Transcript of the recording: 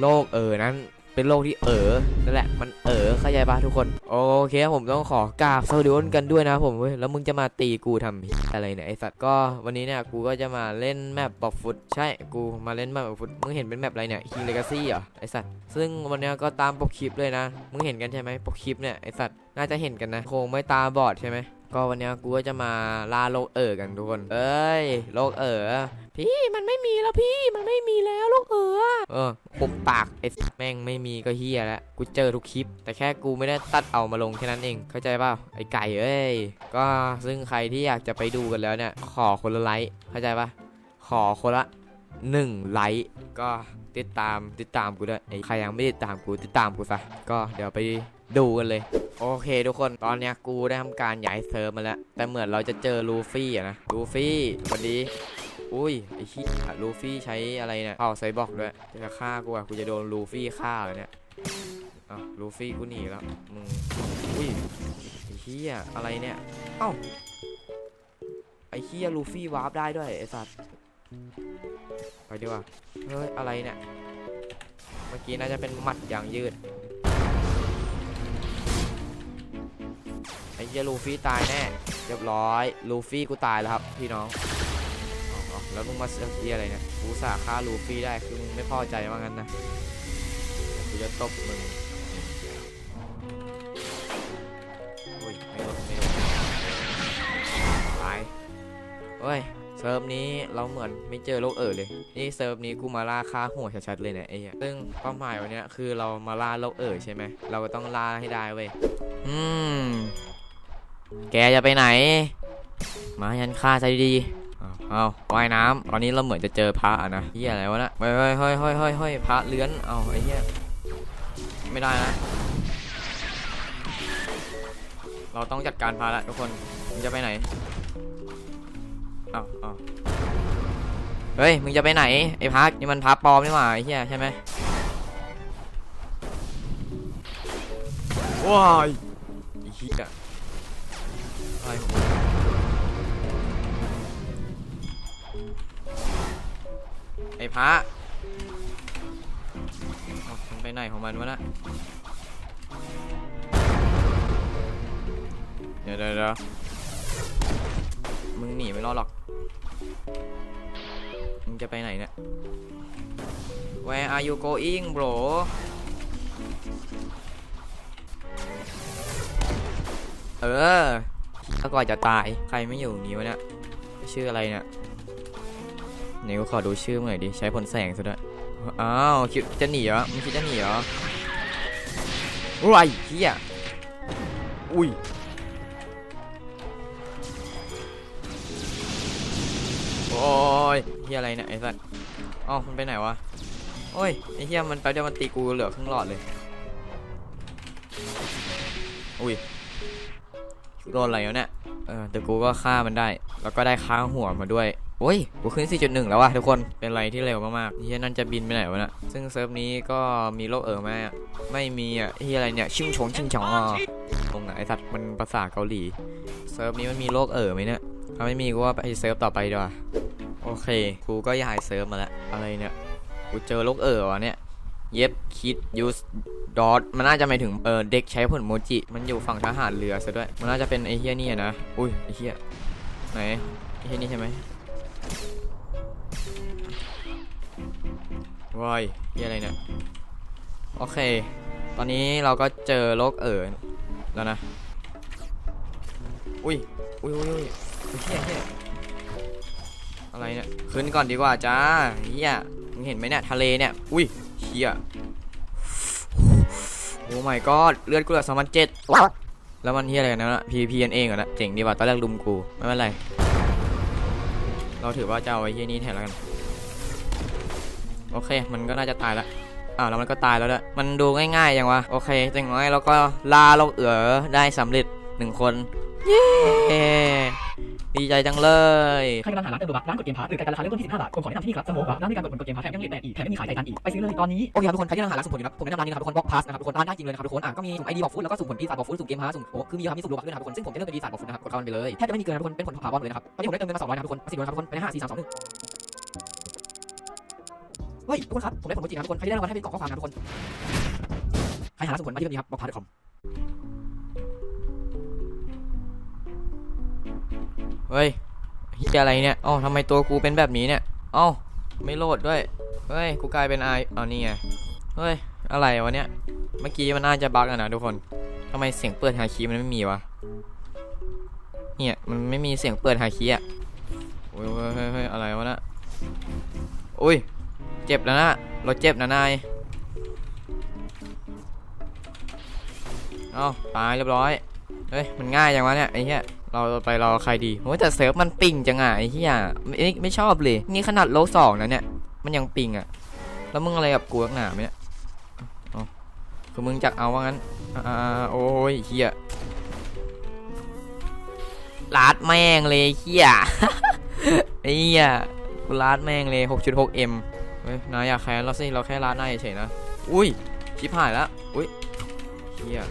โลกเออนั้นเป็นโลกที่เออนั่นแหละมันเออเข้าใจปะทุกคนโอเคผมต้องขอกราบสวัสดีกันด้วยนะผมเว้ยแล้วมึงจะมาตีกูทำอะไรเนี่ยไอสัตว์ก็วันนี้เนี่ยกูก็จะมาเล่นแมปบอกฟุตใช่กูมาเล่นแมปบอกฟุตมึงเห็นเป็นแมปอะไรเนี่ยฮีเลกาซี่เหรอไอสัตว์ซึ่งวันนี้ก็ตามปกคลิปเลยนะมึงเห็นกันใช่ไหมปกคลิปเนี่ยไอสัตว์น่าจะเห็นกันนะคงไม่ตาบอดใช่ไหม ก็วันเนี้ยกูก็จะมาล่าโลกเออกันทุกคน เอ้ยโลกเออพี่มันไม่มีแล้วพี่มันไม่มีแล้วลูกเออเออผมปากไอ้แม่งไม่มีก็เฮียแล้วกูเจอทุกคลิป แต่แค่กูไม่ได้ตัดเอามาลงแค่นั้นเอง เข้าใจเปล่าไอ้ไก่เอ้ยก็ซึ่งใครที่อยากจะไปดูกันแล้วเนี่ยขอคนละไลค์เข้าใจปะขอคนละหนึ่งไลค์ก็ติดตามติดตามกูด้วยไอ้ใครยังไม่ติดตามกูติดตามกูซะก็เดี๋ยวไป ดูกันเลย โอเคทุกคนตอนเนี้ยกูได้ทำการย้ายเซิร์ฟมาแล้ว แต่เหมือนเราจะเจอลูฟี่อะนะลูฟี่สวัสดี อุ้ยไอ้ขี้ยลูฟี่ใช้อะไรเนี่ยเผาไซบอกด้วยจะฆ่ากูอะกูจะโดนลูฟี่ฆ่าเลยเนี่ยอ้าวลูฟี่กูหนีแล้วมึงอุ้ยไอ้ขี้ยอะไรเนี่ยเอ้าไอ้ขี้ยลูฟี่วาร์ปได้ด้วยไอ้สัตว์ไปดีกว่าเฮ้ยอะไรเนี่ยเมื่อกี้น่าจะเป็นหมัดยางยืด อ้เหี้ยลูฟี่ตายแน่เรียบร้อยลูฟี่กูตายแล้วครับพี่น้องอ๋อแล้วมึงมาเสือกเียอะไรเนี่ยกูอุตสาฆ่าลูฟี่ได้คือมึงไม่พอใจว่างั้นนะกูจะตบมึงโอ้ยไม่โดนไม่โดนตายเฮ้ยเซิร์ฟนี้เราเหมือนไม่เจอโลกเอ๋อเลย นี่เซิร์ฟนี้กูมาล่าฆ่าหัวชัดๆเลยเนี่ยไอ้เหี้ยซึ่งเป้าหมายวันนี้คือเรามาล่าโลกเอ๋อใช่ไหม เราก็ต้องล่าให้ได้เว้ย อืม แกจะไปไหน มายันฆ่าใจดีๆเอาว่ายน้ำตอนนี้เราเหมือนจะเจอพระนะเฮียอะไรวะนะเฮ้ยเฮ้ยเฮ้ยเฮ้ยเฮ้ยเฮ้ยพระเลื้อน เอาไอ้เฮียไม่ได้นะ เราต้องจัดการพระละทุกคนมึงจะไปไหนเอาเอาเฮ้ย มึงจะไปไหน ไอ้พระนี่มันพระปลอมนี่หว่าไอ้เฮียใช่ไหมว้ายไอ้เฮีย อะไรของมึงไอ้พระไปไหนของมันวะนะเดี๋ยวเดี๋ยวเดี๋ยวมึงหนีไม่รอดหรอก มึงจะไปไหนเนี่ย Where are you going bro เออ ถ้าก่อนจะตายใครไม่อยู่นี้วะเนี่ยชื่ออะไรเนี่ยนี่กูขอดูชื่อหน่อยดิใช้ผลแสงซะด้วยอ้าวคิดจะหนีเหรอมึงคิดจะหนีเหรออุ้ยเฮียอุ้ยโอ้ยเฮียอะไรเนี่ยไอ้สัสอ๋อมันไปไหนวะโอ้ยไอ้เฮียมันไปเดี๋ยวมันตีกูเหลือครึ่งหลอดเลยอุ้ย โดนอะไรวเนี่ยเออแต่กูก็ฆ่ามันได้ แล้วก็ได้ค้างหัวมาด้วยโอ้ย กูขึ้น 4.1 แล้วว่ะทุกคน เป็นอะไรที่เร็วมากๆเฮียนั่นจะบินไปไหนวะเนะ ซึ่งเซิร์ฟนี้ก็มีโลกเอ๋อไหมอะไม่มีอะเฮียอะไรเนี่ย ชิงชงชิงชองอะตรงไหนสัตว์มันภาษาเกาหลี เซิร์ฟนี้มันมีโลกเอ๋อไหมเนี่ย ถ้าไม่มีกูว่าไปเซิร์ฟต่อไปดีกว่า โอเค กูก็ย้ายเซิร์ฟมาแล้ว อะไรเนี่ย กูเจอโลกเอ๋อวะเนี่ย เย็บคิดยูส ดอทมันน่าจะหมายถึงเออเด็กใช้ผลโมจิ มันอยู่ฝั่งทหารเรือซะด้วย มันน่าจะเป็นไอ้เฮียนี่นะ อุ้ยไอ้เฮียไหนไอ้เฮียนี่ใช่ไหมว้ายเหียอะไรเนี่ย โอเค ตอนนี้เราก็เจอโรคเอ๋อแล้วนะ อุ้ย อุ้ยอุ้ยอุ้ยเฮียเฮียอะไรเนี่ย ขึ้นก่อนดีกว่าจ้าเฮียมึงเห็นไหมเนี่ย ทะเลเนี่ย อุ้ยเฮีย โอ้ my god เลือดกูเหลือสองพันเจ็ดแล้วมันเฮียอะไรกันนะ PVP กันเองเหรอนะเจ๋งดีว่ะตอนแรกลุมกูไม่เป็นไร เราถือว่าจะเอาไอ้เฮียนี้แทนแล้วกันโอเค มันก็น่าจะตายแล้วอ้าวแล้วมันก็ตายแล้วด้วยมันดูง่ายๆอย่างวะโอเคอย่างน้อยเราก็ลาเราเอ๋อได้สำเร็จหนึ่งคน เย้ ดีใจจังเลย ใครกำลังหาร้านเติมบัตรร้านกดเกมพาร์ทหรือใครกำลังหาเริ่มต้นที่15บาทผมขอแนะนำที่นี่ครับสโมกร้านในการกดบนกดเกมพาร์ทแถมยังเลทแปดอีกแถมไม่มีขายใจกันอีกไปซื้อเลยตอนนี้โอเคครับทุกคนใครที่กำลังหาร้านสุ่มผลอยู่นะครับผมแนะนำร้านนี้นะครับทุกคนบล็อกพาสนะครับทุกคนร้านได้จริงเลยนะครับทุกคนอะก็มีสุ่มไอดีบอกฟุตแล้วก็สุ่มผลปีศาจบอกฟุตสุ่มเกมพาสุ่มโอ้คือมีครับมีสุ่มโลบักด้วยนะครับทุกคนซึ่งผมจะเลือกเป็นปีศาจบอกฟุตนะครับกดเข้ามันไปเลยแทบจะไม่มีเกินนะทุกคนเป็นผลถาวรเลยนะครับตอนนี้ผมได้เติมเงินมา200นะครับทุกคนมาสิบโดนครับทุกคนไปห้าสี่สามสองหนึ่งเฮ้ยทุกคนครับผมได้ผลจริงครับทุกคนใครที่ได้รางวัลให้เป็นกล่องข้อความนะทุกคนใครหาร้านสมุนมาที่เว็บนี้ครับบอกพาร์ทคอม เฮ้ยเฮียอะไรเนี่ยอ้าทำไมตัวกูเป็นแบบนี้เนี่ยอ้าไม่โหลดด้วย เฮ้ย กูกลายเป็นไอเอานี่ไง เฮ้ย อะไรวะเนี่ย เมื่อกี้มันน่าจะบั๊กอะนะทุกคนทำไมเสียงเปิดฮาคีมันไม่มีวะ เนี่ย มันไม่มีเสียงเปิดฮาคีอะโอ้ยเฮ้ยเฮ้ยเฮ้ยอะไรวะนะอุ้ย เจ็บแล้วนะ เรถเจ็บนะนาย เอ้าตายเรียบร้อย เฮ้ย มันง่ายอย่างวะเนี่ยไอ้เหี้ย เราไปรอใครดีโอ้แต่เซิร์ฟมันปิงจังอะไอ้เหี้ยไม่ไม่ไม่ชอบเลย นี่ขนาดโลกสองนะเนี่ย มันยังปิงอะ แล้วมึงอะไรกับกูนักหนาไหมเนี่ยเอ้าคือมึงจักเอาว่างั้น อ่าโอ้ยเหี้ยลาดแม่งเลยเหี้ยไอ้เหี้ยกูลาดแม่งเลย 6.6M เฮ้ยนายอยากแค้นเราสิ เราแค่ลาดหน้าเฉยๆนะ อุ้ยชิบหายแล้ว อุ้ยเหี้ย